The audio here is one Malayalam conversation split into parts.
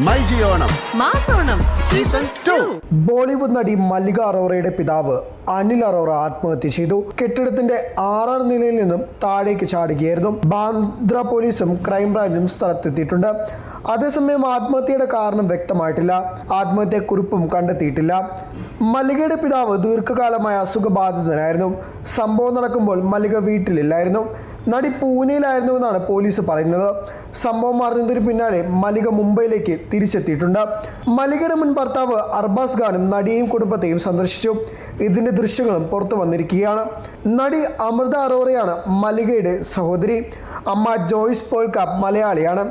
മൈ മാസോണം. Season two. ബോളിവുഡ് നടി മല്ലിക അറോറയുടെ പിതാവ് അനിൽ അറോറ ആത്മഹത്യ ചെയ്തു. കെട്ടിടത്തിന്റെ ആറാം നിലയിൽ നിന്നും താഴേക്ക് ചാടുകയായിരുന്നു. ബാന്ദ്ര പോലീസും ക്രൈംബ്രാഞ്ചും സ്ഥലത്തെത്തിയിട്ടുണ്ട്. അതേസമയം ആത്മഹത്യയുടെ കാരണം വ്യക്തമായിട്ടില്ല. ആത്മഹത്യക്കുറിപ്പും കണ്ടെത്തിയിട്ടില്ല. മല്ലികയുടെ പിതാവ് ദീർഘകാലമായ അസുഖബാധിതനായിരുന്നു. സംഭവം നടക്കുമ്പോൾ മല്ലിക വീട്ടിലില്ലായിരുന്നു. നടി പൂനെയിലായിരുന്നുവെന്നാണ് പോലീസ് പറയുന്നത്. സംഭവം അറിഞ്ഞതിന് പിന്നാലെ മലിക മുംബൈയിലേക്ക് തിരിച്ചെത്തിയിട്ടുണ്ട്. മലികയുടെ മുൻ ഭർത്താവ് അർബാസ് ഖാനും നടിയെയും കുടുംബത്തെയും സന്ദർശിച്ചു. ഇതിന്റെ ദൃശ്യങ്ങളും പുറത്തു വന്നിരിക്കുകയാണ്. നടി അമൃത അറോറയാണ് മലികയുടെ സഹോദരി. അമ്മ പോൾ പേൾക്കാപ്പ് മലയാളിയാണ്.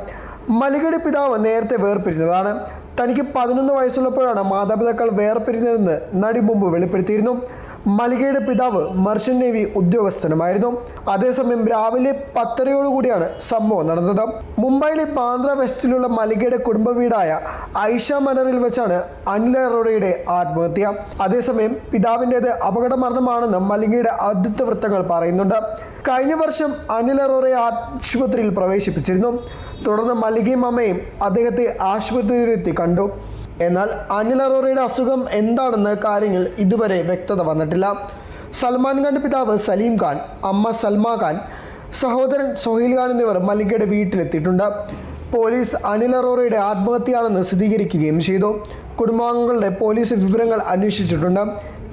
മലികയുടെ പിതാവ് നേരത്തെ വേർപിരിഞ്ഞതാണ്. തനിക്ക് പതിനൊന്ന് വയസ്സുള്ളപ്പോഴാണ് മാതാപിതാക്കൾ വേർപിരിഞ്ഞതെന്ന് നടി മുമ്പ് വെളിപ്പെടുത്തിയിരുന്നു. മലികയുടെ പിതാവ് മർച്ചന്റ് നേവി ഉദ്യോഗസ്ഥനുമായിരുന്നു. അതേസമയം രാവിലെ പത്തരയോടുകൂടിയാണ് സംഭവം നടന്നത്. മുംബൈയിലെ പാന്ദ്ര വെസ്റ്റിലുള്ള മലികയുടെ കുടുംബ വീടായ ഐഷ മനറിൽ വെച്ചാണ് അനിൽ അറോറയുടെ ആത്മഹത്യ. അതേസമയം പിതാവിന്റേത് അപകട മരണമാണെന്ന് മലികയുടെ ആദ്യത്തെ വൃത്തങ്ങൾ പറയുന്നുണ്ട്. കഴിഞ്ഞ വർഷം അനിൽ അറോറയെ ആശുപത്രിയിൽ പ്രവേശിപ്പിച്ചിരുന്നു. തുടർന്ന് മല്ലികയും അമ്മയും അദ്ദേഹത്തെ ആശുപത്രിയിലെത്തി കണ്ടു. എന്നാൽ അനിൽ അറോറയുടെ അസുഖം എന്താണെന്ന് കാര്യങ്ങൾ ഇതുവരെ വ്യക്തത വന്നിട്ടില്ല. സൽമാൻ ഖാന്റെ പിതാവ് സലീം ഖാൻ അമ്മ സൽമാ ഖാൻ സഹോദരൻ സൊഹീൽ ഖാൻ എന്നിവർ മല്ലികയുടെ വീട്ടിലെത്തിയിട്ടുണ്ട്. പോലീസ് അനിൽ അറോറയുടെ ആത്മഹത്യയാണെന്ന് സ്ഥിരീകരിക്കുകയും ചെയ്തു. കുടുംബാംഗങ്ങളുടെ പോലീസ് വിവരങ്ങൾ അന്വേഷിച്ചിട്ടുണ്ട്.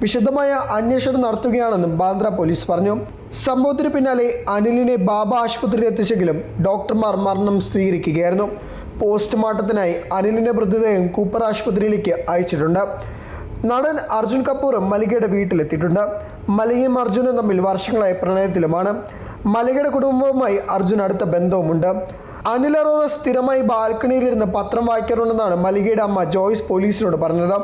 വിശദമായ അന്വേഷണം നടത്തുകയാണെന്നും ബാന്ദ്ര പോലീസ് പറഞ്ഞു. സംഭവത്തിന് പിന്നാലെ അനിലിനെ ബാബ ആശുപത്രിയിൽ എത്തിച്ചെങ്കിലും ഡോക്ടർമാർ മരണം സ്ഥിരീകരിക്കുകയായിരുന്നു. പോസ്റ്റ്മോർട്ടത്തിനായി അനിലിന്റെ മൃതദേഹം കൂപ്പർ ആശുപത്രിയിലേക്ക് അയച്ചിട്ടുണ്ട്. നടൻ അർജുൻ കപൂറും മലികയുടെ വീട്ടിലെത്തിയിട്ടുണ്ട്. മലികയും അർജുനും തമ്മിൽ വർഷങ്ങളായി പ്രണയത്തിലുമാണ്. മലികയുടെ കുടുംബവുമായി അർജുൻ അടുത്ത ബന്ധവുമുണ്ട്. അനിൽ അറോറ സ്ഥിരമായി ബാൽക്കണിയിലിരുന്ന് പത്രം വായിക്കാറുണ്ടെന്നാണ് മലികയുടെ അമ്മ ജോയ്സ് പോലീസിനോട് പറഞ്ഞത്.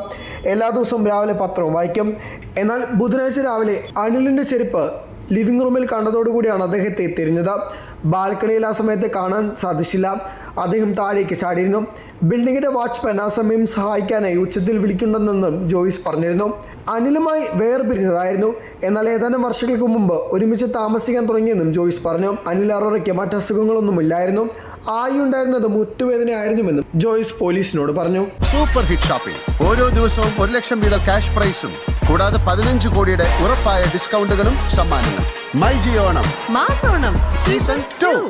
എല്ലാ ദിവസവും രാവിലെ പത്രവും വായിക്കും. എന്നാൽ ബുധനാഴ്ച രാവിലെ അനിലിന്റെ ചെരുപ്പ് ലിവിംഗ് റൂമിൽ കണ്ടതോടുകൂടിയാണ് അദ്ദേഹത്തെ തിരിഞ്ഞത്. ബാൽക്കണിയിൽ ആ സമയത്ത് കാണാൻ സാധിച്ചില്ല. അദ്ദേഹം താഴേക്ക് ചാടിയിരുന്നു. ബിൽഡിങ്ങിന്റെ വാച്ച്മാൻ ആ സമയം സഹായിക്കാനായി ഉച്ചത്തിൽ വിളിക്കുന്നുണ്ടെന്നും ജോയിസ് പറഞ്ഞിരുന്നു. അനിലുമായി വേർപിരിഞ്ഞതായിരുന്നു. എന്നാൽ ഏതാനും വർഷങ്ങൾക്ക് മുമ്പ് ഒരുമിച്ച് താമസിക്കാൻ തുടങ്ങിയെന്നും ജോയിസ് പറഞ്ഞു. അനിൽ അറോറയ്ക്ക് മറ്റസുഖങ്ങളൊന്നും ഇല്ലായിരുന്നു ആയുണ്ടായിരുന്നത് മുറ്റുവേദനയായിരുന്നുവെന്നും ജോയിസ് പോലീസിനോട് പറഞ്ഞു. സൂപ്പർ ഹിറ്റ് ഷോപ്പിംഗ് ഓരോ ദിവസവും ഒരു ലക്ഷം വീതം ക്യാഷ് പ്രൈസും കൂടാതെ പതിനഞ്ച് കോടിയുടെ ഉറപ്പായ ഡിസ്കൗണ്ടുകളും സമ്മാനങ്ങളും. മൈ ജിയോണം മാസോണം. Season two.